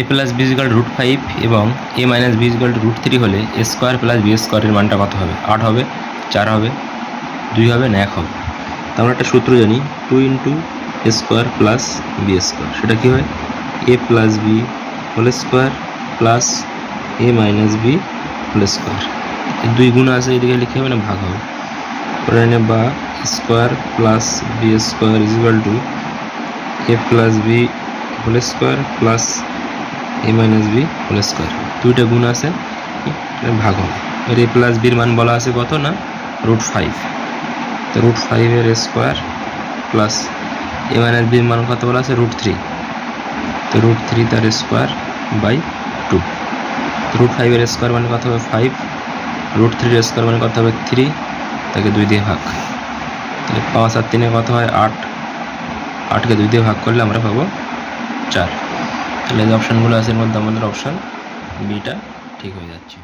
A plus B equal root five এবং A minus B equal root three হলে A square plus B স্কোয়ারের মানটা কত হবে? আট হবে, চার হবে, দুই হবে না এক হবে। তো আমরা একটা সূত্র জানি, two into A square plus B square. সেটা কী হয়? A plus B whole square plus A minus B whole square. দুই গুণ আছে, এদিকে লিখে হবে না, ভাগ হবে। করে নে বা square plus B square equal two A plus B whole square plus A minus B whole square. দুইটা গুণ আছে ভাগ হবে। এর এ প্লাস বির মান বলা আছে কত না? Root five. তো রুট ফাইভের স্কোয়ার প্লাস এ মাইনাস বির মান কত বলা আছে? Root three. তো রুট থ্রি তার স্কোয়ার বাই টু। রুট ফাইভের স্কোয়ার মানে কত হবে? ফাইভ। রুট থ্রির স্কোয়ার মানে কত হবে? থ্রি। তাকে দুই দিয়ে ভাগ। তাহলে পাঁচ আর তিনে কত হয়? আট। আটকে দুই দিয়ে ভাগ করলে আমরা পাবো চার। তাহলে যে অপশানগুলো আছে এর মধ্যে আমাদের অপশান বিটা ঠিক হয়ে যাচ্ছে।